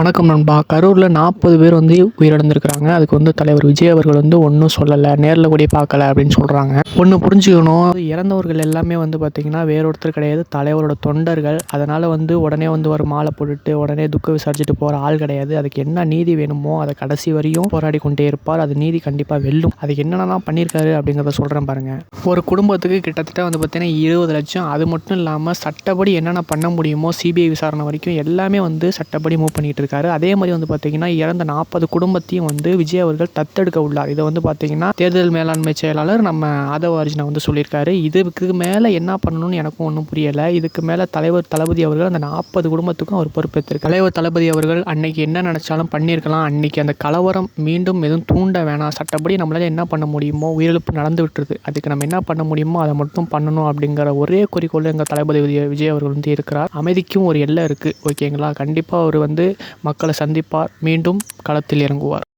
வணக்கம் நண்பா. கரூரில் நாற்பது பேர் வந்து உயிரிழந்திருக்கிறாங்க. அதுக்கு வந்து தலைவர் விஜய் அவர்கள் வந்து ஒன்றும் சொல்லலை. நேரில் கூட பார்க்கல அப்படின்னு சொல்கிறாங்க ஒன்று புரிஞ்சுக்கணும். இறந்தவர்கள் எல்லாமே வந்து பார்த்திங்கன்னா வேறொருத்தர் கிடையாது. தலைவரோட தொண்டர்கள். அதனால் வந்து உடனே வந்து ஒரு மாலை போட்டுட்டு உடனே துக்க விசாரிச்சுட்டு போகிற ஆள் கிடையாது. அதுக்கு என்ன நீதி வேணுமோ அதை கடைசி வரையும் போராடி கொண்டே இருப்பார். அது நீதி கண்டிப்பாக வெல்லும். அதுக்கு என்னென்னலாம் பண்ணியிருக்காரு அப்படிங்கிறத சொல்கிறேன் பாருங்கள் ஒரு குடும்பத்துக்கு கிட்டத்தட்ட வந்து பார்த்திங்கன்னா இருபது லட்சம். அது மட்டும் இல்லாமல் சட்டப்படி என்னென்ன பண்ண முடியுமோ சிபிஐ விசாரணை வரைக்கும் எல்லாமே வந்து சட்டப்படி மூவ் பண்ணிட்டு இருக்காரு அதே மாதிரி வந்து பார்த்தீங்கன்னா இறந்த நாற்பது குடும்பத்தையும் வந்து விஜய் அவர்கள் தத்தெடுக்க உள்ளார். இதை வந்து பார்த்தீங்கன்னா தேர்தல் மேலாண்மை செயலாளர் நம்ம ஆதவ அர்ஜுனா வந்து சொல்லியிருக்காரு. இதுக்கு மேலே என்ன பண்ணணும்னு எனக்கும் ஒன்றும் புரியலை. இதுக்கு மேலே தலைவர் தளபதி அவர்கள் அந்த நாற்பது குடும்பத்துக்கும் அவர் பொறுப்பேற்றிருக்கார் தலைவர் தளபதி அவர்கள் அன்னைக்கு என்ன நினச்சாலும் பண்ணியிருக்கலாம். அன்னைக்கு அந்த கலவரம் மீண்டும் எதுவும் தூண்ட வேணாம். சட்டப்படி நம்மளால் என்ன பண்ண முடியுமோ உயிரிழப்பு நடந்து விட்டுருது. அதுக்கு நம்ம என்ன பண்ண முடியுமோ அதை மட்டும் பண்ணணும் அப்படிங்கிற ஒரே குறிக்கோள் எங்கள் தளபதி விஜய் அவர்கள் வந்து இருக்கிறார். அமைதிக்கும் ஒரு எல்லை இருக்குது ஓகேங்களா? கண்டிப்பாக அவர் வந்து மக்களை சந்திப்பார். மீண்டும் களத்தில் இறங்குவார்.